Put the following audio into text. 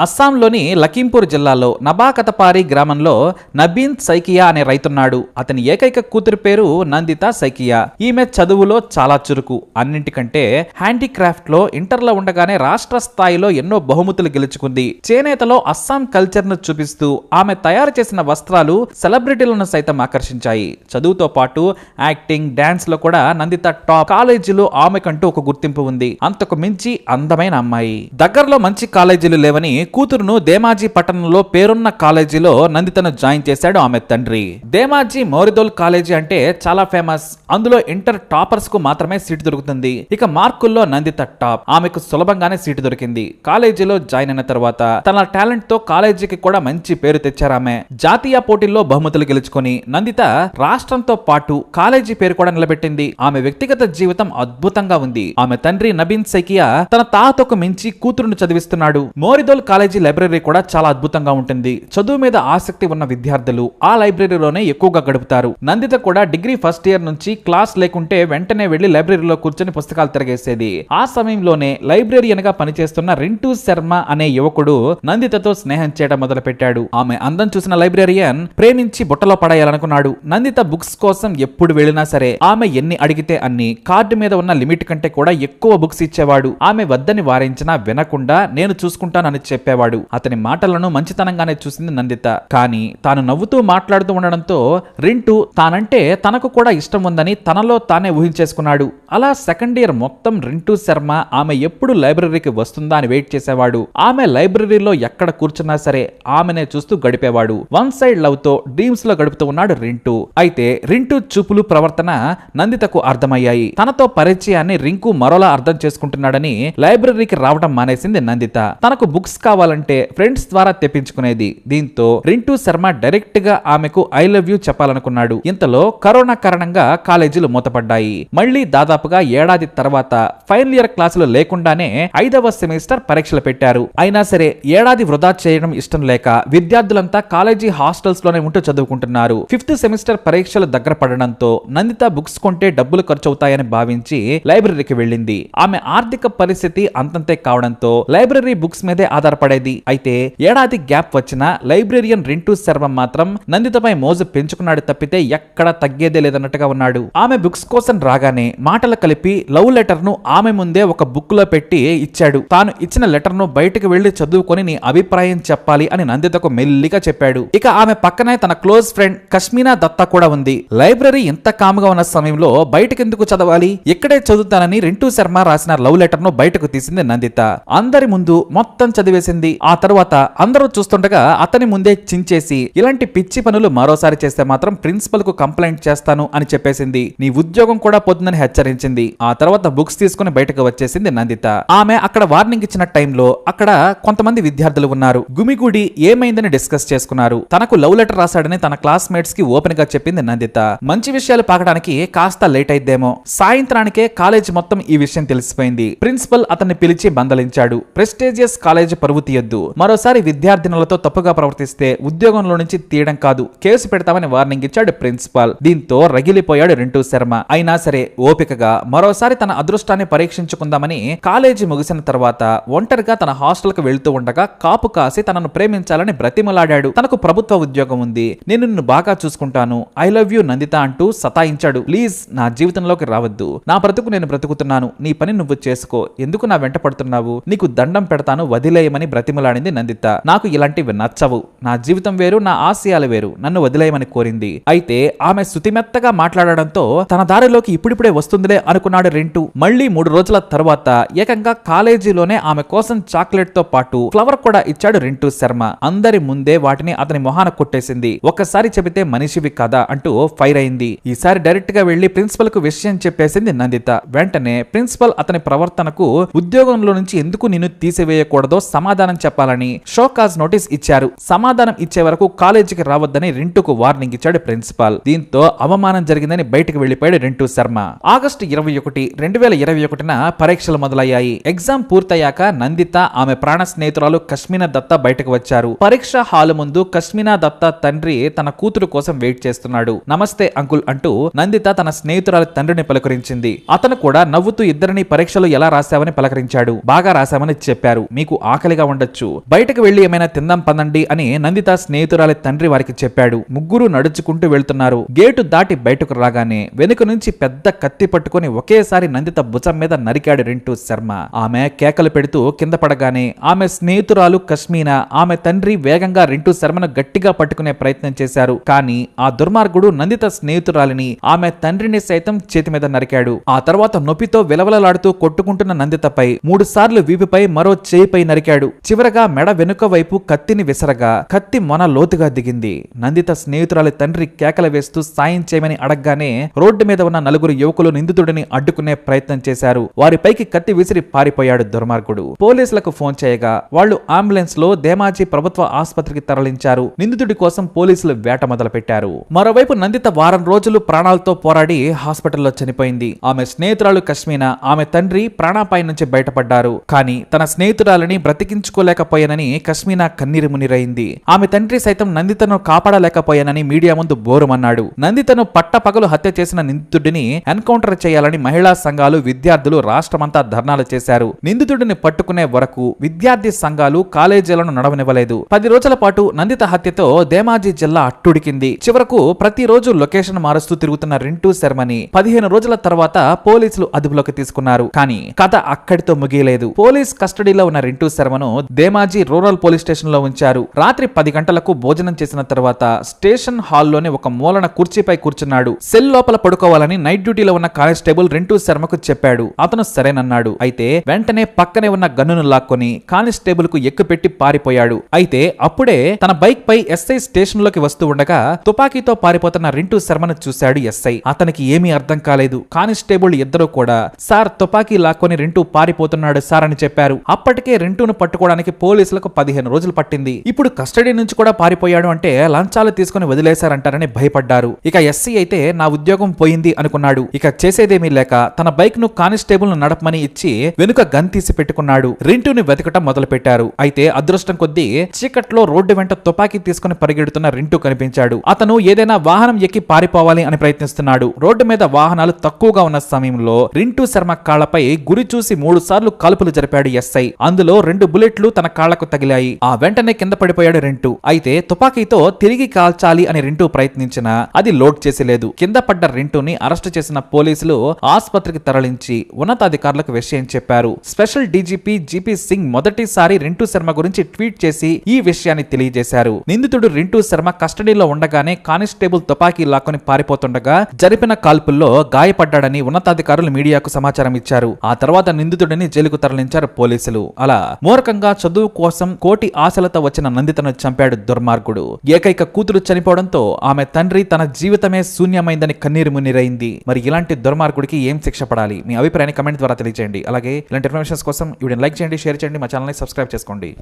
అస్సాంలోని లఖీంపూర్ జిల్లాలో నబాకతపారి గ్రామంలో నబీన్ సైకియా అనే రైతున్నాడు. అతని ఏకైక కూతురి పేరు నందిత సైకియా. ఈమె చదువులో చాలా చురుకు. అన్నింటికంటే హ్యాండీక్రాఫ్ట్లో ఇంటర్లో ఉండగానే రాష్ట్ర స్థాయిలో ఎన్నో బహుమతులు గెలుచుకుంది. చేనేతలో అస్సాం కల్చర్ను చూపిస్తూ ఆమె తయారు చేసిన వస్త్రాలు సెలబ్రిటీలను సైతం ఆకర్షించాయి. చదువుతో పాటు యాక్టింగ్ డాన్స్లో కూడా నందిత టాప్. కాలేజీలో ఆమెకంటూ ఒక గుర్తింపు ఉంది. అంతకు మించి అందమైన అమ్మాయి. దగ్గరలో మంచి కాలేజీలు లేవని కూతురును దేమాజీ పట్టణంలో పేరున్న కాలేజీలో నందితను జాయిన్ చేశాడు ఆమె తండ్రి. దేమాజీ మోరిదోల్ కాలేజీ అంటే చాలా ఫేమస్. అందులో ఇంటర్ టాపర్స్కు మాత్రమే సీటు దొరుకుతుంది. ఇక మార్కుల్లో నందిత టాప్. ఆమెకు సులభంగానే సీటు దొరికింది. కాలేజీలో జాయిన్ అయిన తర్వాత తన టాలెంట్తో కాలేజీకి కూడా మంచి పేరు తెచ్చారు ఆమె. జాతీయ పోటీల్లో బహుమతులు గెలుచుకొని నందిత రాష్ట్రంతో పాటు కాలేజీ పేరు కూడా నిలబెట్టింది. ఆమె వ్యక్తిగత జీవితం అద్భుతంగా ఉంది. ఆమె తండ్రి నబీన్ సైకియా తన తాతకు మించి కూతురును చదివిస్తున్నాడు. మోరిదోల్ కాలేజీ లైబ్రరీ కూడా చాలా అద్భుతంగా ఉంటుంది. చదువు మీద ఆసక్తి ఉన్న విద్యార్థులు ఆ లైబ్రరీలోనే ఎక్కువగా గడుపుతారు. నందిత కూడా డిగ్రీ ఫస్ట్ ఇయర్ నుంచి క్లాస్ లేకుంటే వెంటనే వెళ్ళి లైబ్రరీలో కూర్చొని పుస్తకాలు తిరగేసేది. ఆ సమయంలోనే లైబ్రరీయన్గా పనిచేస్తున్న రింటూ శర్మ అనే యువకుడు నందితతో స్నేహం చేయడం మొదలు పెట్టాడు ఆమె అందం చూసిన లైబ్రరియన్ ప్రేమించి బుట్టలో పడేయాలనుకున్నాడు. నందిత బుక్స్ కోసం ఎప్పుడు వెళ్ళినా సరే ఆమె ఎన్ని అడిగితే అన్ని కార్డు మీద ఉన్న లిమిట్ కంటే కూడా ఎక్కువ బుక్స్ ఇచ్చేవాడు. ఆమె వద్దని వారించినా వినకుండా నేను చూసుకుంటానని చెప్పి చెప్పేవాడు. అతని మాటలను మంచితనంగానే చూసింది నందిత. కానీ తాను నవ్వుతూ మాట్లాడుతూ ఉండడంతో రింటూ తానంటే తనకు కూడా ఇష్టం ఉందని తనలో తానే ఊహించేసుకున్నాడు. అలా సెకండ్ ఇయర్ మొత్తం రింటూ శర్మ ఆమె ఎప్పుడు లైబ్రరీకి వస్తుందా అని వెయిట్ చేసేవాడు. ఆమె లైబ్రరీలో ఎక్కడ కూర్చున్నా సరే ఆమెనే చూస్తూ గడిపేవాడు. వన్ సైడ్ లవ్తో డ్రీమ్స్లో గడుపుతూ ఉన్నాడు రింటూ. అయితే రింటూ చూపులు ప్రవర్తన నందితకు అర్థమయ్యాయి. తనతో పరిచయాన్ని రింకు మరోలా అర్థం చేసుకుంటున్నాడని లైబ్రరీకి రావడం మానేసింది నందిత. తనకు బుక్స్ కావాలంటే ఫ్రెండ్స్ ద్వారా తెప్పించుకునేది. దీంతో రింటూ శర్మ డైరెక్ట్గా ఆమెకు ఐ లవ్ యూ చెప్పాలనుకున్నాడు. ఇంతలో కరోనా కారణంగా కాలేజీలు మూతపడ్డాయి. మళ్ళీ దాదాపుగా ఏడాది తర్వాత ఫైనల్ ఇయర్ క్లాసులు లేకుండానే ఐదవ సెమిస్టర్ పరీక్షలు పెట్టారు. అయినా సరే ఏడాది వృధా చేయడం ఇష్టం లేక విద్యార్థులంతా కాలేజీ హాస్టల్స్లోనే ఉంటూ చదువుకుంటున్నారు. ఫిఫ్త్ సెమిస్టర్ పరీక్షలు దగ్గర పడడంతో నందిత బుక్స్ కొంటే డబ్బులు ఖర్చు అవుతాయని భావించి లైబ్రరీకి వెళ్ళింది. ఆమె ఆర్థిక పరిస్థితి అంతంతే కావడంతో లైబ్రరీ బుక్స్ మీదే పడేది అయితే ఏడాది గ్యాప్ వచ్చిన లైబ్రేరియన్ రింటూ శర్మ మాత్రం నందితపై మోజు పెంచుకున్నాడు తప్పితే ఎక్కడ తగ్గేదే లేదన్నట్టుగా ఉన్నాడు. ఆమె బుక్స్ కోసం రాగానే మాటలు కలిపి లవ్ లెటర్ను ఆమె ముందే ఒక బుక్లో పెట్టి ఇచ్చాడు. తాను ఇచ్చిన లెటర్ను బయటకు వెళ్ళి చదువుకొని నీ అభిప్రాయం చెప్పాలి అని నందితకు మెల్లిగా చెప్పాడు. ఇక ఆమె పక్కనే తన క్లోజ్ ఫ్రెండ్ కశ్మీనా దత్తా కూడా ఉంది. లైబ్రరీ ఇంత కాముగా ఉన్న సమయంలో బయటకెందుకు చదవాలి? ఇక్కడే చదువుతానని రింటూ శర్మ రాసిన లవ్ లెటర్ను బయటకు తీసింది నందిత. అందరి ముందు మొత్తం చదివేసింది ఆ తర్వాత అందరూ చూస్తుండగా అతని ముందే చించేసి ఇలాంటి పిచ్చి పనులు మరోసారి చేస్తే మాత్రం ప్రిన్సిపల్కు కంప్లైంట్ చేస్తాను అని చెప్పేసింది. నీ ఉద్యోగం కూడా పోతుందని హెచ్చరించింది. ఆ తర్వాత బుక్స్ తీసుకుని బయటకు వచ్చేసింది నందిత. ఆమె అక్కడ వార్నింగ్ ఇచ్చిన టైంలో అక్కడ కొంతమంది విద్యార్థులు ఉన్నారు. గుమిగూడి ఏమైందని డిస్కస్ చేసుకున్నారు. తనకు లవ్ లెటర్ రాశాడని తన క్లాస్మేట్స్కి ఓపెన్గా చెప్పింది నందిత. మంచి విషయాలు పాకడానికి కాస్త లేట్ అయిద్దేమో. సాయంత్రానికే కాలేజ్ మొత్తం ఈ విషయం తెలిసిపోయింది. ప్రిన్సిపల్ అతన్ని పిలిచి బందలించాడు ప్రెస్టేజియస్ కాలేజ్ పరువు తీయొద్దు. మరోసారి విద్యార్థినులతో తప్పుగా ప్రవర్తిస్తే ఉద్యోగంలో నుంచి తీయడం కాదు. కేసు పెడతామని వార్నింగ్ ఇచ్చాడు ప్రిన్సిపాల్. దీంతో రగిలిపోయాడు రింటూ శర్మ. అయినా సరే ఓపికగా మరోసారి తన అదృష్టాన్ని పరీక్షించుకుందామని కాలేజీ ముగిసిన తర్వాత ఒంటరిగా తన హాస్టల్కు వెళ్తూ ఉండగా కాపు కాసి తనను ప్రేమించాలని బ్రతిమలాడాడు. తనకు ప్రభుత్వ ఉద్యోగం ఉంది. నేను నిన్ను బాగా చూసుకుంటాను. ఐ లవ్ యూ నందిత అంటూ సతాయించాడు. ప్లీజ్ నా జీవితంలోకి రావద్దు. నా బ్రతుకు నేను బ్రతుకుతున్నాను. నీ పని నువ్వు చేసుకో. ఎందుకు నా వెంట పడుతున్నావు? నీకు దండం పెడతాను. వదిలేయమని బ్రతిమలాడింది నందిత నాకు ఇలాంటివి నచ్చవు. నా జీవితం వేరు నా ఆశయాలు వేరు. నన్ను వదిలేయమని కోరింది. అయితే ఆమె శుతిమెత్తగా మాట్లాడడంతో తన దారిలోకి ఇప్పుడిప్పుడే వస్తుందిలే అనుకున్నాడు రింటూ. మళ్ళీ మూడు రోజుల తర్వాత ఏకంగా కాలేజీలోనే ఆమె కోసం చాక్లెట్తో పాటు ఫ్లవర్ కూడా ఇచ్చాడు రింటూ శర్మ. అందరి ముందే వాటిని అతని మొహాన కొట్టేసింది. ఒక్కసారి చెబితే మనిషివి కదా అంటూ ఫైర్ అయింది. ఈసారి డైరెక్ట్గా వెళ్ళి ప్రిన్సిపల్కు విషయం చెప్పేసింది నందిత వెంటనే ప్రిన్సిపల్ అతని ప్రవర్తనకు ఉద్యోగంలో నుంచి ఎందుకు నిన్ను తీసివేయకూడదో సమాధానం చెప్పాలని షోకాజ్ నోటీస్ ఇచ్చారు. సమాధానం ఇచ్చే వరకు కాలేజీకి రావద్దని రింటుకు వార్నింగ్ ఇచ్చాడు ప్రిన్సిపాల్. దీంతో అవమానం జరిగిందని బయటకు వెళ్ళిపోయాడు రింటూ శర్మ. ఆగస్టు ఇరవై ఒకటి రెండు వేల ఇరవై ఒకటిన పరీక్షలు మొదలయ్యాయి. ఎగ్జామ్ పూర్తయ్యాక నందిత ఆమె ప్రాణ స్నేహితురాలు కశ్మీనా దత్త బయటకు వచ్చారు. పరీక్ష హాలు ముందు కశ్మీనా దత్త తండ్రి తన కూతురు కోసం వెయిట్ చేస్తున్నాడు. నమస్తే అంకుల్ అంటూ నందిత తన స్నేహితురాలి తండ్రిని పలకరించింది. అతను కూడా నవ్వుతూ ఇద్దరిని పరీక్షలు ఎలా రాశావని పలకరించాడు. బాగా రాశామని చెప్పారు. మీకు ఆకలిగా ఉండొచ్చు. బయటకు వెళ్ళి ఏమైనా తిందాం పదండి అని నందిత స్నేహితురాలి తండ్రి వారికి చెప్పాడు. ముగ్గురు నడుచుకుంటూ వెళ్తున్నారు. గేటు దాటి బయటకు రాగానే వెనుక నుంచి పెద్ద కత్తి పట్టుకొని ఒకేసారి నందిత భుజం మీద నరికాడు రింటూ శర్మ. ఆమె కేకలు పెడుతూ కింద పడగానే ఆమె స్నేహితురాలు కశ్మీనా ఆమె తండ్రి వేగంగా రింటూ శర్మను గట్టిగా పట్టుకునే ప్రయత్నం చేశారు. కానీ ఆ దుర్మార్గుడు నందిత స్నేహితురాలిని ఆమె తండ్రిని సైతం చేతి మీద నరికాడు. ఆ తర్వాత నొప్పితో విలవలలాడుతూ కొట్టుకుంటున్న నందితపై మూడు సార్లు వీపుపై మరో చేయిపై నరికాడు. చివరగా మెడ వెనుక వైపు కత్తిని విసరగా కత్తి మొన లోతుగా దిగింది. నందిత స్నేహితురాలి తండ్రి కేకలు వేస్తూ సాయం చేయమని అడగగానే రోడ్డు మీద ఉన్న నలుగురు యువకులు నిందితుడిని అడ్డుకునే ప్రయత్నం చేశారు. వారిపైకి కత్తి విసిరి పారిపోయాడు దుర్మార్గుడు. పోలీసులకు ఫోన్ చేయగా వాళ్ళు అంబులెన్స్లో దేమాజీ ప్రభుత్వ ఆసుపత్రికి తరలించారు. నిందితుడి కోసం పోలీసులు వేట మొదలు పెట్టారు మరోవైపు నందిత వారం రోజులు ప్రాణాలతో పోరాడి హాస్పిటల్లో చనిపోయింది. ఆమె స్నేహితురాలు కశ్మీనా ఆమె తండ్రి ప్రాణాపాయం నుంచి బయటపడ్డారు. కానీ తన స్నేహితురాలని తప్పించుకోలేకపోయానని కశ్మీనా కన్నీరు మునిరైంది. ఆమె తండ్రి సైతం నందితను కాపాడలేకపోయానని మీడియా ముందు బోరుమన్నాడు నందితను పట్టపగలు హత్య చేసిన నిందితుడిని ఎన్కౌంటర్ చేయాలని మహిళా సంఘాలు విద్యార్థులు రాష్ట్రమంతా ధర్నాలు చేశారు. నిందితుడిని పట్టుకునే వరకు విద్యార్థి సంఘాలు కాలేజీలను నడవనివ్వలేదు. పది రోజుల పాటు నందిత హత్యతో దేమాజీ జిల్లా అట్టుడికింది. చివరకు ప్రతిరోజు లొకేషన్ మారుస్తూ తిరుగుతున్న రింటూ శర్మని పదిహేను రోజుల తర్వాత పోలీసులు అదుపులోకి తీసుకున్నారు. కానీ కథ అక్కడితో ముగియలేదు. పోలీస్ కస్టడీలో ఉన్న రింటూ శర్మను దేమాజీ రూరల్ పోలీస్ స్టేషన్లో ఉంచారు. రాత్రి పది గంటలకు భోజనం చేసిన తర్వాత స్టేషన్ హాల్లోని ఒక మూలన కుర్చీపై కూర్చున్నాడు. సెల్ లోపల పడుకోవాలని నైట్ డ్యూటీలో ఉన్న కానిస్టేబుల్ రింటూ శర్మకు చెప్పాడు. అతను సరేనన్నాడు. అయితే వెంటనే పక్కనే ఉన్న గన్నును లాక్కొని కానిస్టేబుల్కు ఎక్కుపెట్టి పారిపోయాడు. అయితే అప్పుడే తన బైక్ పై ఎస్ఐ స్టేషన్లోకి వస్తూ ఉండగా తుపాకీతో పారిపోతున్న రింటూ శర్మను చూశాడు ఎస్ఐ. అతనికి ఏమీ అర్థం కాలేదు. కానిస్టేబుల్ ఇద్దరు కూడా సార్ తుపాకీ లాక్కొని రింటూ పారిపోతున్నాడు సార్ అని చెప్పారు. అప్పటికే రింటూను పట్టుకోవడానికి పోలీసులకు పదిహేను రోజులు పట్టింది. ఇప్పుడు కస్టడీ నుంచి కూడా పారిపోయాడు అంటే లంచాలు తీసుకుని వదిలేశారంటారని భయపడ్డారు. ఇక ఎస్సీ అయితే నా ఉద్యోగం పోయింది అనుకున్నాడు. ఇక చేసేదేమీ లేక తన బైక్ను కానిస్టేబుల్ను నడపమని ఇచ్చి వెనుక గన్ తీసి పెట్టుకున్నాడు. రింటూని వెతకటం మొదలు పెట్టారు అయితే అదృష్టం కొద్దీ చీకట్లో రోడ్డు వెంట తుపాకీ తీసుకుని పరిగెడుతున్న రింటూ కనిపించాడు. అతను ఏదైనా వాహనం ఎక్కి పారిపోవాలి అని ప్రయత్నిస్తున్నాడు. రోడ్డు మీద వాహనాలు తక్కువగా ఉన్న సమయంలో రింటూ శర్మ కాళ్ళపై గురి చూసి మూడు సార్లు కాల్పులు జరిపాడు ఎస్ఐ. అందులో రెండు బుల్లెట్ బుల్లెట్లు తన కాళ్ళకు తగిలాయి. ఆ వెంటనే కింద పడిపోయాడు రింటూ. అయితే తుపాకీతో తిరిగి కాల్చాలి అని రింటూ ప్రయత్నించినా అది లోడ్ చేసి లేదు కింద పడ్డ రింటూని అరెస్టు చేసిన పోలీసులు ఆసుపత్రికి తరలించి ఉన్నతాధికారులకు విషయం చెప్పారు. స్పెషల్ డీజీపీ జీపీ సింగ్ మొదటిసారి రింటూ శర్మ గురించి ట్వీట్ చేసి ఈ విషయాన్ని తెలియజేశారు. నిందితుడు రింటూ శర్మ కస్టడీలో ఉండగానే కానిస్టేబుల్ తుపాకీ లాక్కొని పారిపోతుండగా జరిపిన కాల్పుల్లో గాయపడ్డాడని ఉన్నతాధికారులు మీడియాకు సమాచారం ఇచ్చారు. ఆ తర్వాత నిందితుడిని జైలుకు తరలించారు పోలీసులు. అలా మూర్ఖంగా చదువు కోసం కోటి ఆశలతో వచ్చిన నందితను చంపాడు దుర్మార్గుడు. ఏకైక కూతురు చనిపోవడంతో ఆమె తండ్రి తన జీవితమే శూన్యమైందని కన్నీరు మున్నీరైంది. మరి ఇలాంటి దుర్మార్గుడికి ఏం శిక్ష పడాలి? మీ అభిప్రాయాన్ని కమెంట్ ద్వారా తెలియజేయండి అలాగే ఇలాంటి ఇన్ఫర్మేషన్స్ కోసం ఇవి లైక్ చేయండి షేర్ చేయండి మా ఛానల్ని సబ్స్క్రైబ్ చేసుకోండి.